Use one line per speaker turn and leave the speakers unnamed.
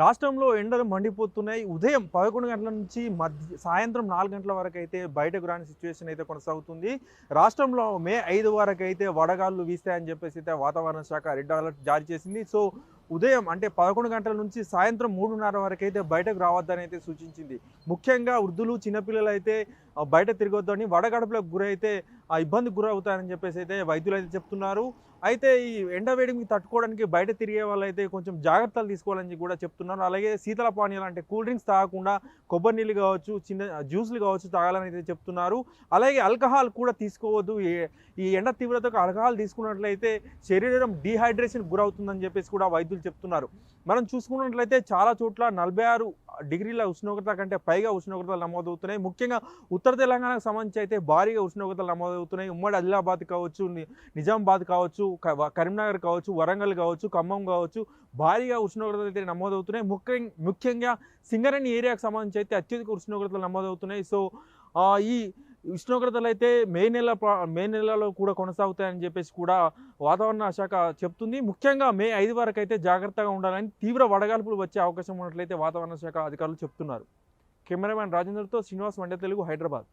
రాష్ట్రంలో ఎండలు మండిపోతున్నాయి. ఉదయం పదకొండు గంటల నుంచి మధ్య సాయంత్రం నాలుగు గంటల వరకు అయితే బయటకు రాని సిచ్యువేషన్ అయితే కొనసాగుతుంది. రాష్ట్రంలో మే ఐదు వరకు అయితే వడగాళ్ళు వీస్తాయని చెప్పేసి అయితే వాతావరణ శాఖ రెడ్ అలర్ట్ జారీ చేసింది. సో ఉదయం అంటే పదకొండు గంటల నుంచి సాయంత్రం మూడున్నర వరకు అయితే బయటకు రావద్దని అయితే సూచించింది. ముఖ్యంగా వృద్ధులు చిన్నపిల్లలు అయితే బయట తిరగొద్దని వడగడపలకు గురైతే ఆ ఇబ్బందికి గురవుతారని చెప్పేసి అయితే వైద్యులు అయితే చెప్తున్నారు. అయితే ఈ ఎండ వేడికి తట్టుకోవడానికి బయట తిరిగే వాళ్ళైతే కొంచెం జాగ్రత్తలు తీసుకోవాలని కూడా చెప్తున్నారు. అలాగే శీతల పానీయాలు అంటే కూల్ డ్రింక్స్ తాగకుండా కొబ్బరి నీళ్ళు కావచ్చు చిన్న జ్యూస్లు కావచ్చు తాగాలని అయితే చెప్తున్నారు. అలాగే ఆల్కహాల్ కూడా తీసుకోవద్దు. ఈ- ఈ ఎండ తీవ్రతకు ఆల్కహాల్ తీసుకున్నట్లయితే శరీరం డీహైడ్రేషన్ గురవుతుందని చెప్పేసి కూడా వైద్యులు చెప్తున్నారు. మనం చూసుకున్నట్లయితే చాలా చోట్ల నలభై ఆరు డిగ్రీల ఉష్ణోగ్రత కంటే పైగా ఉష్ణోగ్రతలు నమోదవుతున్నాయి. ముఖ్యంగా ఉత్తర తెలంగాణకు సంబంధించి అయితే భారీగా ఉష్ణోగ్రతలు నమోదవుతున్నాయి. ఉమ్మడి ఆదిలాబాద్ కావచ్చు నిజామాబాద్ కావచ్చు క- కరీంనగర్ కావచ్చు వరంగల్ కావచ్చు ఖమ్మం కావచ్చు భారీగా ఉష్ణోగ్రతలు అయితే నమోదవుతున్నాయి. ముఖ్య ముఖ్యంగా సింగరేణి ఏరియాకు సంబంధించి అయితే అత్యధిక ఉష్ణోగ్రతలు నమోదవుతున్నాయి. సో ఈ ఉష్ణోగ్రతలు అయితే మే నెల మే నెలలో కూడా కొనసాగుతాయని చెప్పేసి కూడా వాతావరణ శాఖ చెప్తుంది. ముఖ్యంగా మే ఐదు వరకు అయితే జాగ్రత్తగా ఉండాలని తీవ్ర వడగాల్పులు వచ్చే అవకాశం ఉన్నట్లయితే వాతావరణ శాఖ అధికారులు చెప్తున్నారు. కెమెరామ్యాన్ రాజేంద్రతో శ్రీనివాస్ వండే తెలుగు హైదరాబాద్.